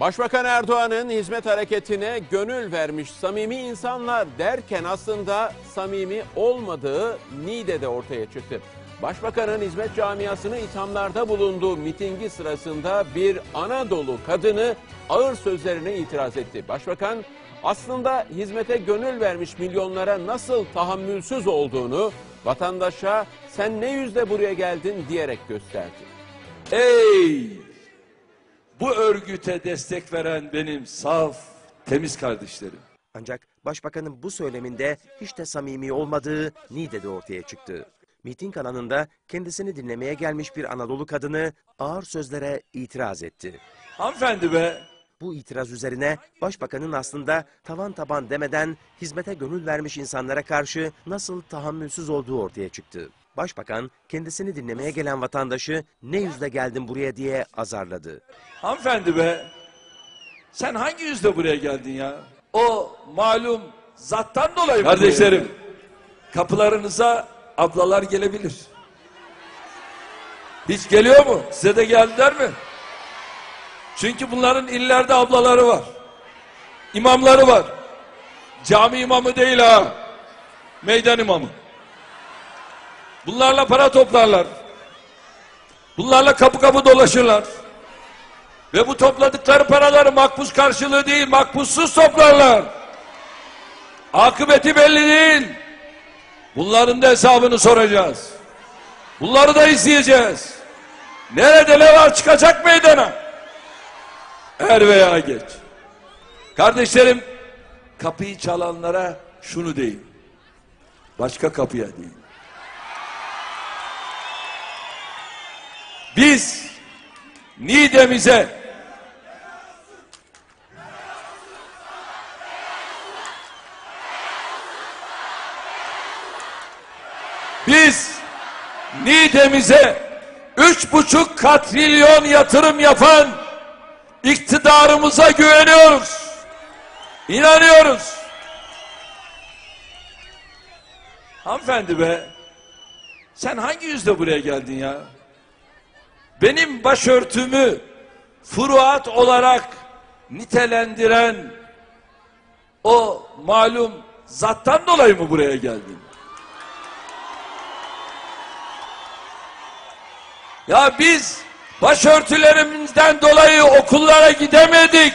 Başbakan Erdoğan'ın hizmet hareketine gönül vermiş samimi insanlar derken aslında samimi olmadığı Niğde'de ortaya çıktı. Başbakanın hizmet camiasını ithamlarda bulunduğu mitingi sırasında bir Anadolu kadını ağır sözlerine itiraz etti. Başbakan aslında hizmete gönül vermiş milyonlara nasıl tahammülsüz olduğunu vatandaşa sen ne yüzle buraya geldin diyerek gösterdi. Ey bu örgüte destek veren benim saf, temiz kardeşlerim. Ancak başbakanın bu söyleminde hiç de samimi olmadığı Niğde'de ortaya çıktı. Miting alanında kendisini dinlemeye gelmiş bir Anadolu kadını ağır sözlere itiraz etti. Hanımefendi be, Bu itiraz üzerine başbakanın aslında tavan taban demeden hizmete gönül vermiş insanlara karşı nasıl tahammülsüz olduğu ortaya çıktı. Başbakan kendisini dinlemeye gelen vatandaşı ne yüzle geldin buraya diye azarladı. hanımefendi be. Sen hangi yüzle buraya geldin ya? O malum zattan dolayı mı Kardeşlerim, kapılarınıza ablalar gelebilir. Hiç geliyor mu? Size de geldiler mi? Çünkü bunların illerde ablaları var. İmamları var. Cami imamı değil ha. Meydan imamı. Bunlarla para toplarlar. Bunlarla kapı kapı dolaşırlar. Ve bu topladıkları paraları makbuz karşılığı değil, makbuzsuz toplarlar. Akıbeti belli değil. Bunların da hesabını soracağız. Bunları da izleyeceğiz. Nerede ne var çıkacak meydana. Er veya geç. Kardeşlerim, kapıyı çalanlara şunu deyin. Başka kapıya değil. Biz Niğde'mize biz Niğde'mize üç buçuk katrilyon yatırım yapan iktidarımıza güveniyoruz. İnanıyoruz. Hanımefendi be, sen hangi yüzle buraya geldin ya? Benim başörtümü furuat olarak nitelendiren o malum zattan dolayı mı buraya geldin? Ya biz başörtülerimizden dolayı okullara gidemedik.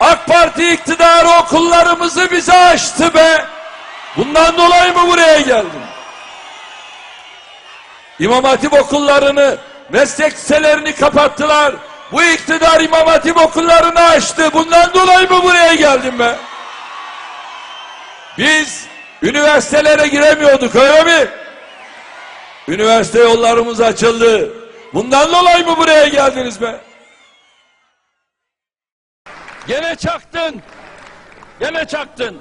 AK Parti iktidarı okullarımızı bize açtı be. Bundan dolayı mı buraya geldin? İmam Hatip okullarını meslek liselerini kapattılar. Bu iktidar İmam Hatip okullarını açtı. Bundan dolayı mı buraya geldim ben? Biz üniversitelere giremiyorduk öyle mi? Üniversite yollarımız açıldı. Bundan dolayı mı buraya geldiniz be? Gene çaktın. Gene çaktın.